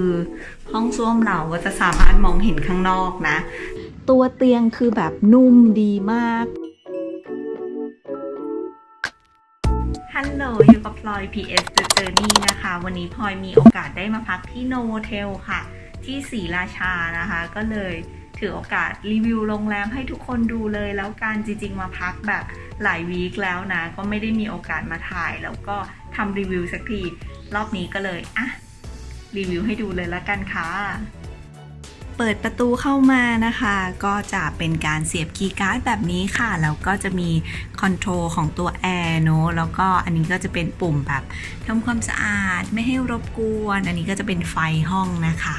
คือห้องส้วมเราก็จะสามารถมองเห็นข้างนอกนะ ตัวเตียงคือแบบนุ่มดีมาก ฮัลโหลอยู่กับพลอย PS The Journey นะคะ วันนี้พลอยมีโอกาสได้มาพักที่โนโวเทลค่ะ ที่ศรีราชานะคะ ก็เลยถือโอกาสรีวิวโรงแรมให้ทุกคนดูเลยแล้วการจริง ๆ มาพักแบบหลายวีคแล้วนะ ก็ไม่ได้มีโอกาสมาถ่าย แล้วก็ทำรีวิวสักที รอบนี้ก็เลยอะ รีวิวให้ดูเลยละกันค่ะ เปิดประตูเข้ามานะคะ ก็จะเป็นการเสียบคีย์การ์ดแบบนี้ค่ะ แล้วก็จะมีคอนโทรลของตัวแอร์เนอะแล้วก็อันนี้ก็จะเป็นปุ่มแบบทำความสะอาดไม่ให้รบกวน อันนี้ก็จะเป็นไฟห้องนะคะ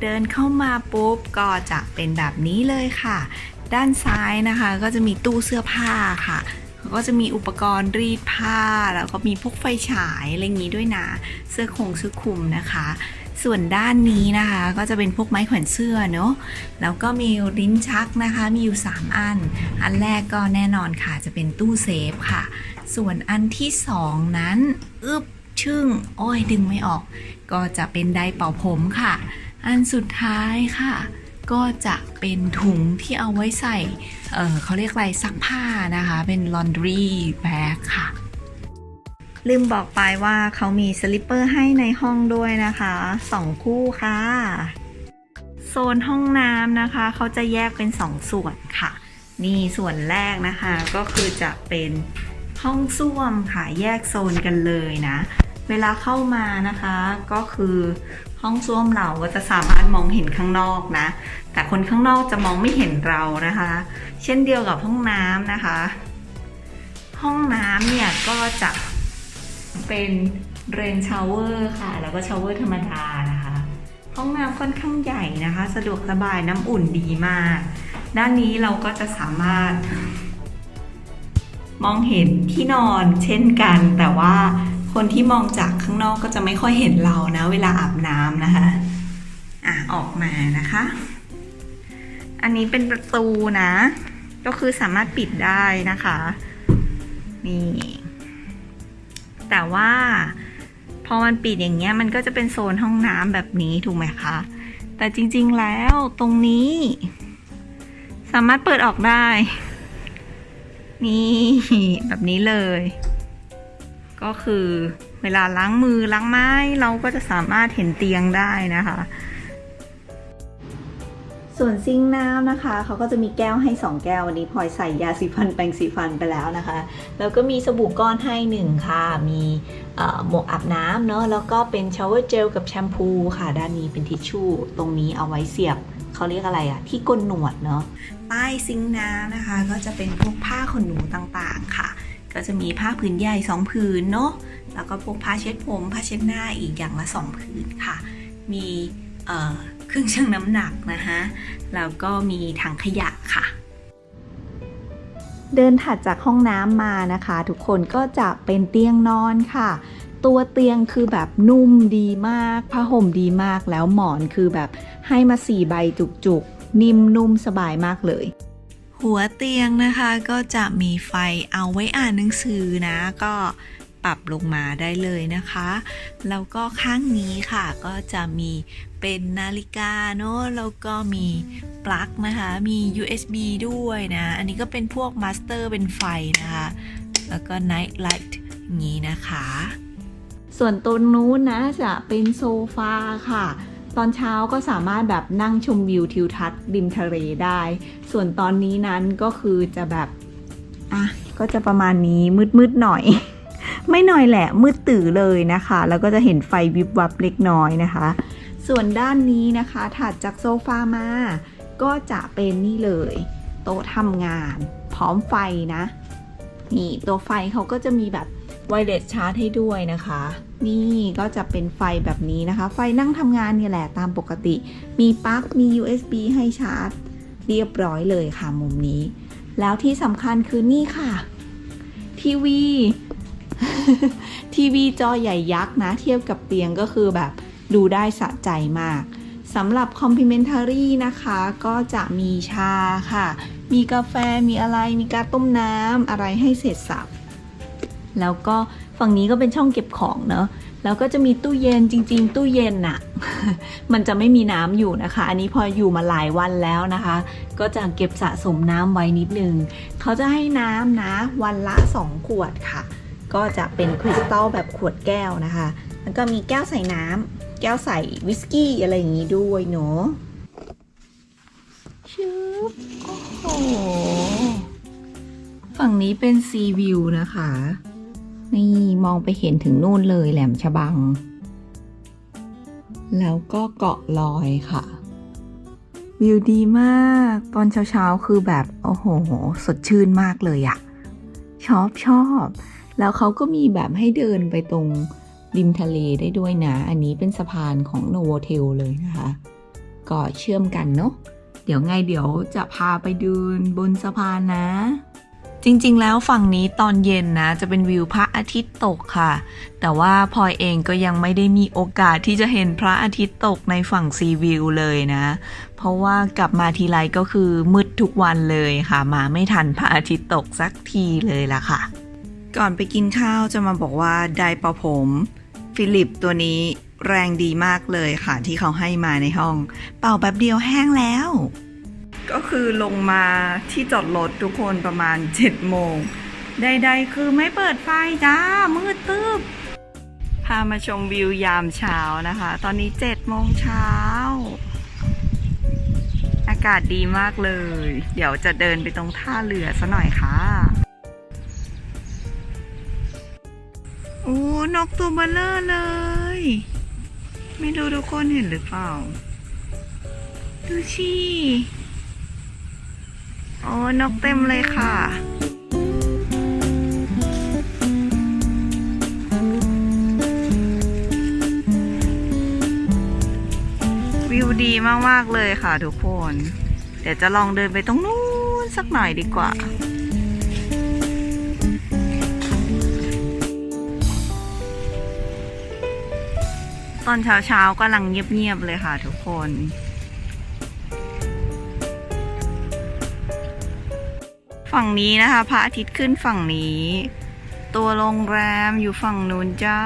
เดินเข้ามาปุ๊บก็จะเป็นแบบนี้เลยค่ะด้านซ้ายนะคะก็จะมีตู้เสื้อผ้าค่ะ ก็จะมีอุปกรณ์รีดผ้า แล้วก็มีพวกไฟฉายอะไรอย่างนี้ด้วยนะ เสื้อคงเสื้อคลุมนะคะ ส่วนด้านนี้นะคะ ก็จะเป็นพวกไม้แขวนเสื้อเนาะ แล้วก็มีลิ้นชักนะคะ มีอยู่ 3 อัน อันแรกก็แน่นอนค่ะจะเป็นตู้เซฟค่ะ ส่วนอันที่ 2 นั้นอึบชึ่งโอ้ยดึงไม่ออก ก็จะเป็นไดร์เป่าผมค่ะ อันสุดท้ายค่ะ ก็จะเป็นถุงที่เอาไว้ใส่เเขาเรียกอะไรซักผ้านะคะ เป็น laundry bag ค่ะ ลืมบอกไปว่าเขามีสลิปเปอร์ให้ในห้องด้วยนะคะสองคู่ค่ะ โซนห้องน้ำนะคะ เขาจะแยกเป็นสองส่วนค่ะ นี่ส่วนแรกนะคะก็คือจะเป็นห้องส้วมค่ะ แยกโซนกันเลยนะ เวลาเข้ามานะคะก็คือ ห้องส้วมเราก็จะสามารถมองเห็นข้างนอกนะ แต่คนข้างนอกจะมองไม่เห็นเรานะคะ เช่นเดียวกับห้องน้ำนะคะ ห้องน้ำเนี่ยก็จะเป็นเรนชาวเวอร์ค่ะ แล้วก็ชาวเวอร์ธรรมดานะคะ ห้องน้ำค่อนข้างใหญ่นะคะ สะดวกสบายน้ำอุ่นดีมาก ด้านนี้เราก็จะสามารถ มองเห็นที่นอนเช่นกันแต่ว่า คนที่มองจากข้างนอกก็จะไม่ค่อยเห็นเรานะ เวลาอาบน้ำนะคะ อะออกมานะคะ อันนี้เป็นประตูนะ ก็คือสามารถปิดได้นะคะ นี่ แต่ว่าพอมันปิดอย่างเงี้ยมันก็จะเป็นโซนห้องน้ำแบบนี้ถูกไหมคะ แต่จริงๆแล้วตรงนี้ สามารถเปิดออกได้ นี่แบบนี้เลย ก็คือเวลาล้างมือล้างไม้เราก็จะสามารถเห็นเตียงได้นะคะ ส่วนซิงค์น้ำนะคะเขาก็จะมีแก้วให้ 2 แก้ววันนี้พลอยใส่ยาสีฟันแปรงสีฟันไปแล้วนะคะ แล้วก็มีสบู่ก้อนให้หนึ่งค่ะ มีเอ่อหมวกอาบน้ำเนาะแล้วก็เป็นชาวเวอร์เจลกับแชมพูค่ะ ด้านนี้เป็นทิชชู่ตรงนี้เอาไว้เสียบเขาเรียกอะไรอะที่ก้นหนวดเนาะใต้ซิงค์น้ำนะคะ ก็จะเป็นพวกผ้าขนหนูต่างๆค่ะ ก็จะมีผ้าผืนใหญ่ 2 ผืนเนาะแล้วก็พวกผ้าเช็ดผมผ้าเช็ดหน้าอีกอย่างละ 2 ผืนค่ะ มีเครื่องชั่งน้ำหนักนะคะแล้วก็มีถังขยะค่ะ เดินถัดจากห้องน้ำมานะคะ ทุกคนก็จะเป็นเตียงนอนค่ะตัวเตียงคือแบบนุ่มดีมากผ้าห่มดีมากแล้วหมอนคือแบบให้มาสี่ใบจุกๆ นิ่มนุ่มสบายมากเลย หัวเตียงนะคะก็จะมีไฟเอาไว้อ่านหนังสือนะก็ปรับลงมาได้เลยนะคะ แล้วก็ข้างนี้ค่ะก็จะมีเป็นนาฬิกาเนอะแล้วก็มีปลั๊กนะคะมี USB ด้วยนะ อันนี้ก็เป็นพวกมาสเตอร์เป็นไฟนะคะ แล้วก็ night light นี้นะคะ ส่วนตัวนู้นนะจะเป็นโซฟาค่ะ ตอนเช้าก็สามารถแบบนั่งชมวิวทิวทัศน์ริมทะเลได้ ส่วนตอนนี้นั้นก็คือจะแบบ อะ ก็จะประมาณนี้มืดๆหน่อย ไม่หน่อยแหละมืดตื่อเลยนะคะ แล้วก็จะเห็นไฟวิบวับเล็กน้อยนะคะ ส่วนด้านนี้นะคะถัดจากโซฟามา ก็จะเป็นนี่เลย โต๊ะทำงาน พร้อมไฟนะ นี่ตัวไฟเขาก็จะมีแบบไวเลสชาร์จให้ด้วยนะคะ นี่ก็จะเป็นไฟแบบนี้นะคะ ไฟนั่งทำงานเนี่ยแหละตามปกติ มีปลั๊กมี USB ให้ชาร์จ เรียบร้อยเลยค่ะมุมนี้ แล้วที่สำคัญคือนี่ค่ะ ทีวี ทีวีจอใหญ่ยักษ์นะ เทียบกับเตียงก็คือแบบดูได้สะใจมากสำหรับ complimentary นะคะ ก็จะมีชาค่ะ มีกาแฟมีอะไรมีการต้มน้ำอะไรให้เสร็จสับ แล้วก็ ฝั่งนี้ก็เป็นช่องเก็บของเนอะแล้วก็จะมีตู้เย็นจริง ๆ ตู้เย็นน่ะมันจะไม่มีน้ำอยู่นะคะ อันนี้พออยู่มาหลายวันแล้วนะคะ ก็จะเก็บสะสมน้ำไว้นิดนึงเขาจะให้น้ำนะวันละ 2 ขวดค่ะ ก็จะเป็นคริสตัลแบบขวดแก้วนะคะ แล้วก็มีแก้วใส่น้ำแก้วใส่วิสกี้อะไรอย่างนี้ด้วยเนาะชึบโอ้โหฝั่งนี้เป็นซีวิวนะคะ นี่มองไปเห็นถึงนู่นเลยแหลมฉบัง แล้วก็เกาะลอยค่ะ วิวดีมากตอนเช้าๆ คือแบบ โอ้โห สดชื่นมากเลยอะชอบชอบ แล้วเขาก็มีแบบให้เดินไปตรงริมทะเลได้ด้วยนะ อันนี้เป็นสะพานของโนโวเทลเลยนะคะ ก็เชื่อมกันเนาะเดี๋ยวไงเดี๋ยวจะพาไปเดินบนสะพานนะ จริงๆ แล้วฝั่งนี้ตอนเย็นนะ จะเป็นวิวพระอาทิตย์ตกค่ะ แต่ว่าพลอยเองก็ยังไม่ได้มีโอกาสที่จะเห็นพระอาทิตย์ตกในฝั่งซีวิวเลยนะ เพราะว่ากลับมาทีไรก็คือมืดทุกวันเลยค่ะ มาไม่ทันพระอาทิตย์ตกสักทีเลยล่ะค่ะ ก่อนไปกินข้าวจะมาบอกว่าไดร์เป่าผม ฟิลิปตัวนี้แรงดีมากเลยค่ะที่เขาให้มาในห้อง เป่าแบบเดียวแห้งแล้ว ก็คือลงมาที่จอดรถทุกคนประมาณ7โมงใดๆคือไม่เปิดไฟจ้า มืดตึบพามาชมวิวยามเช้านะคะ ตอนนี้7โมงเช้า อากาศดีมากเลย เดี๋ยวจะเดินไปตรงท่าเรือซะหน่อยค่ะโอ้นกตัวเบลเลอร์เลย ไม่รู้ทุกคนเห็นหรือเปล่า ดูชิ โอ้นกเต็มเลยค่ะวิวดีมาก ๆ เลยค่ะทุกคน เดี๋ยวจะลองเดินไปตรงนู้นสักหน่อยดีกว่า ตอนเช้าๆกำลังเงียบ ๆ เลยค่ะทุกคน ฝั่งนี้นะคะพระอาทิตย์ขึ้นฝั่งนี้ ตัวโรงแรมอยู่ฝั่งนู้นจ้า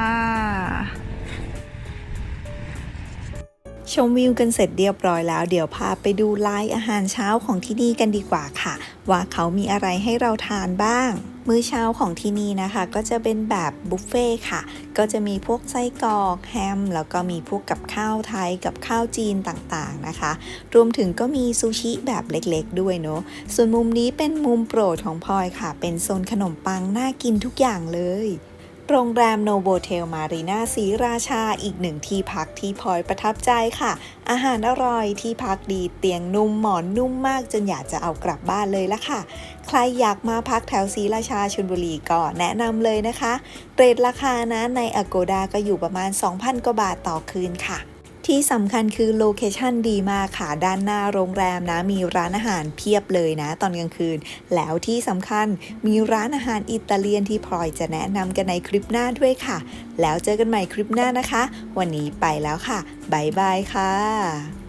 ชมวิวกันเสร็จเรียบร้อยแล้ว เดี๋ยวพาไปดูไลน์อาหารเช้าของที่นี่กันดีกว่าค่ะ ว่าเขามีอะไรให้เราทานบ้าง มื้อเช้าของที่นี่นะคะ ก็จะเป็นแบบบุฟเฟ่ต์ค่ะ ก็จะมีพวกไส้กรอกแฮม แล้วก็มีพวกกับข้าวไทยกับข้าวจีนต่างๆนะคะ รวมถึงก็มีซูชิแบบเล็กๆ ด้วยเนาะส่วนมุมนี้เป็นมุมโปรดของพลอยค่ะ เป็นโซนขนมปังน่ากินทุกอย่างเลย โรงแรมโนโบเทลมารีนาสีราชาอีกหนึ่งที่พักที่พลอยประทับใจค่ะ อาหารอร่อยที่พักดีเตียงนุ่มหมอนนุ่มมากจนอยากจะเอากลับบ้านเลยละค่ะ ใครอยากมาพักแถวสีราชาชลบุรีก็แนะนำเลยนะคะ เรทราคานะใน Agoda ก็อยู่ประมาณ 2,000 กว่าบาทต่อคืนค่ะ ที่สำคัญคือโลเคชันดีมากค่ะ ด้านหน้าโรงแรมนะ มีร้านอาหารเพียบเลยนะ ตอนกลางคืน แล้วที่สำคัญมีร้านอาหารอิตาเลียนที่พลอยจะแนะนำกันในคลิปหน้าด้วยค่ะ แล้วเจอกันใหม่คลิปหน้านะคะ วันนี้ไปแล้วค่ะ บ๊ายบายค่ะ